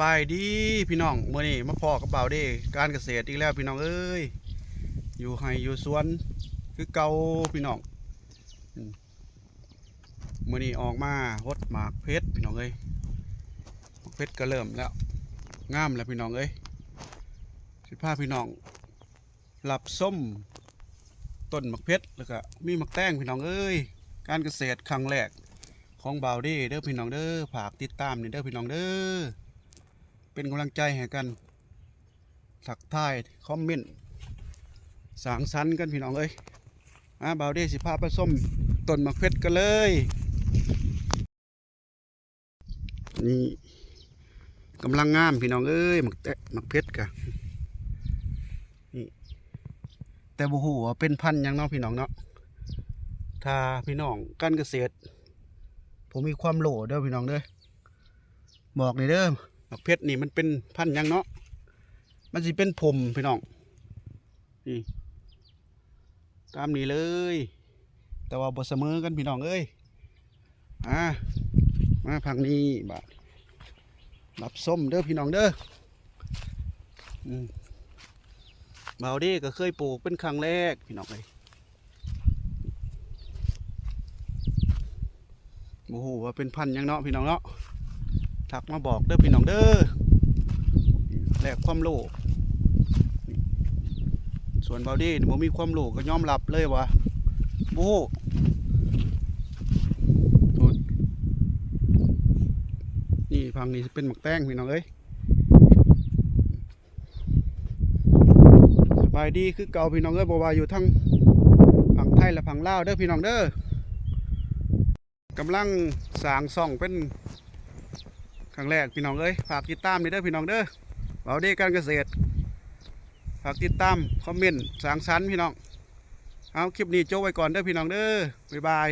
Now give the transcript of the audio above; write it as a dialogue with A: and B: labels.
A: บายดีพี่น้องเมื่อนี้มาพอกับเบาเด้การเกษตรอีกแล้วพี่น้องเอ้ยอยู่ให้อยู่สวนคือเก่าพี่น้องอืมมื่อนี้ออกมาหดหมากเพชรพี่น้องเอ้ยเพชรก็เริ่มแล้วงามแล้วพี่น้องเอ้ยสิพาพี่น้องหลับส้มต้นหมากเพชรแล้วก็มีหมากแต้งพี่น้องเอ้ยการเกษตรครั้งแรกของเบาเด้เด้อพี่น้องเด้อฝากติดตามนี่เด้อพี่น้องเด้อ เป็นกำลังใจให้กันถักทายคอมเมนต์สางสรรค์กันพี่น้องเอ้ยมาบาวเด้สิพาไปส้มต้นมะเพชรกันเลย นี่กำลังงามพี่น้องเอ้ยมักแตะมักเพชรกะนี่แต่บ่ฮู้ว่าเป็นพันยังเนาะพี่น้องเนาะถ้าพี่น้องการเกษตร ผมมีความโหลเด้อพี่น้องเด้อบอกเลยเด้อ ดอกเพชรนี่มันเป็นพันธุ์ยังเนาะมันสิเป็นผมพี่น้องนี่ตามนี้เลย แต่ว่าบ่เสมอกันพี่น้องเอ้ยอ่ามาพังนี้บาดรับส้มเด้อพี่น้องเด้ออืมเบาดีก็เคยปลูกเป็นครั้งแรกพี่น้องเอ้ยโอ้โหว่าเป็นพันธุ์ยังเนาะพี่น้องเนาะ ถักมาบอกเด้อพี่น้องเด้อแลกความโลภส่วนเบาดี้ผมมีความโลภก็ยอมรับเลยว่าโอ้โหโน่นนี่พังนี่เป็นหมักแต้งพี่น้องเอ้ยสบายดีคือเก่าพี่น้องเอ้ยบอกว่าอยู่ทั้งฝั่งไทยและฝั่งลาวเด้อพี่น้องเด้อกำลังสางซ่องเป็น ครั้งแรกพี่น้องเอ้ยฝากติดตามเด้อพี่น้องเด้อเบาเด้การเกษตรฝากติดตามคอมเมนต์สังสรรค์พี่น้องเอาคลิปนี้โจ้ไว้ก่อนเด้อพี่น้องเด้อบ๊ายบาย